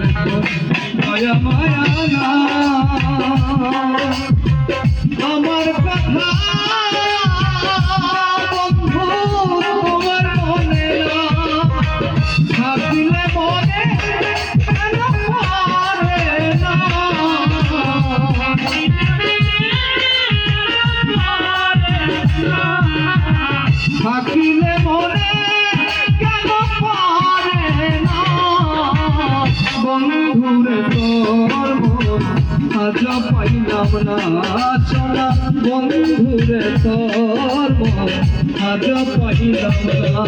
মায়া মায়া। না আজা পাইলাম না চলা বন্ধুরে তোর আজা পাইলাম না।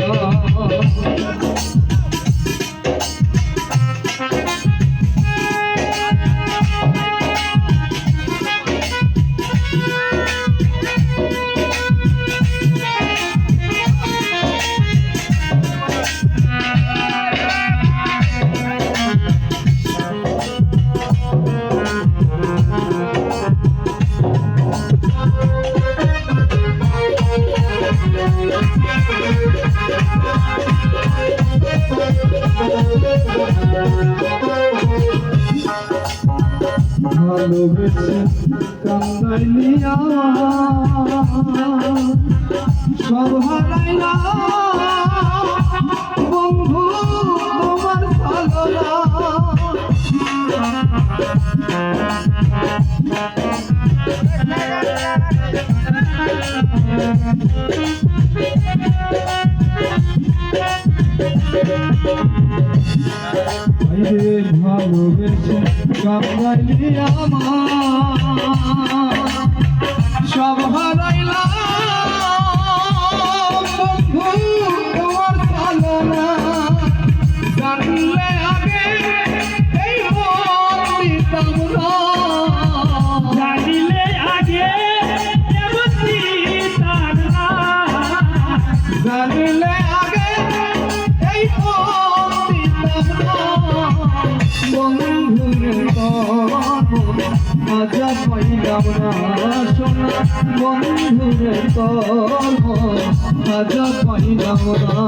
ভালোবেসে কান্দাইলি আমার। সব হারাইলা সব গলি আমার সব পাইলাম সোনা বন্ধুরে কল আজ পাইলাম না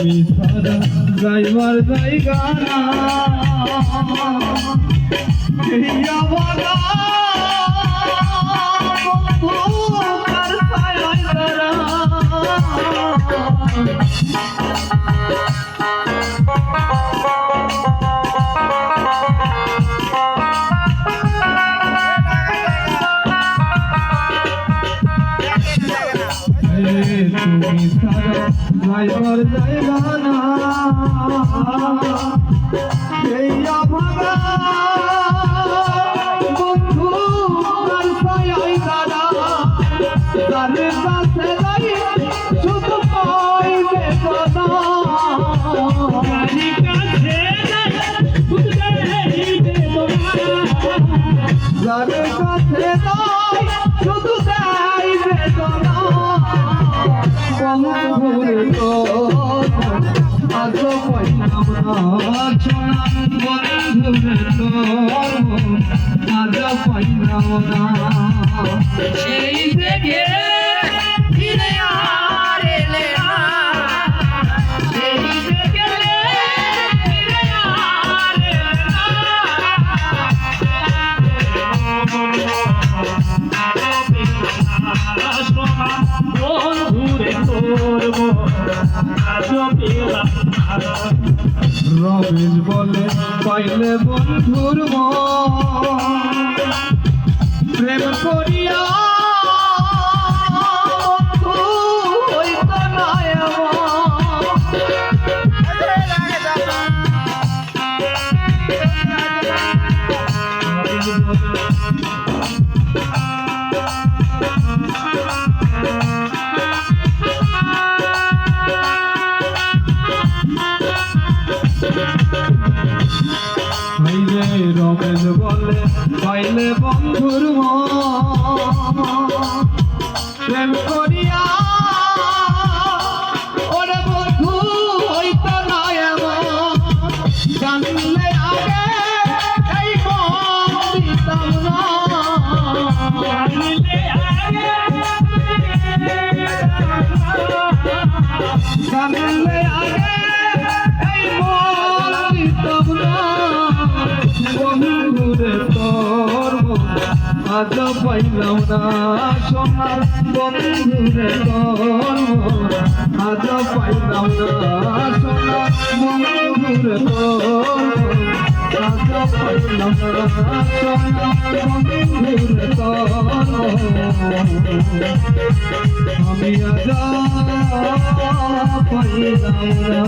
আমি সাদা গাইবার জায়গা Thank you. নয়র জয়গানা এই আমার সেই থেকে ফিরে আর এলে না সেই থেকে ফিরে আর এলে না বন্ধুরে তোর রমেশ বলে পাইলে বন্ধুর প্রেম করিয়া মন। প্রেম করিয়া ওরে বন্ধু হইত না এমন। জানলে আগে এই দিতাম না। জানলে আগে এই মন দিতাম না। বন্ধুরে মন আজ পাইলাম না, সোনার বন্ধুরে আজ পাইলাম না, সোনার বন্ধুরে আজ পাইলাম না, সোনার বন্ধুরে আমি আজ পাইলাম না।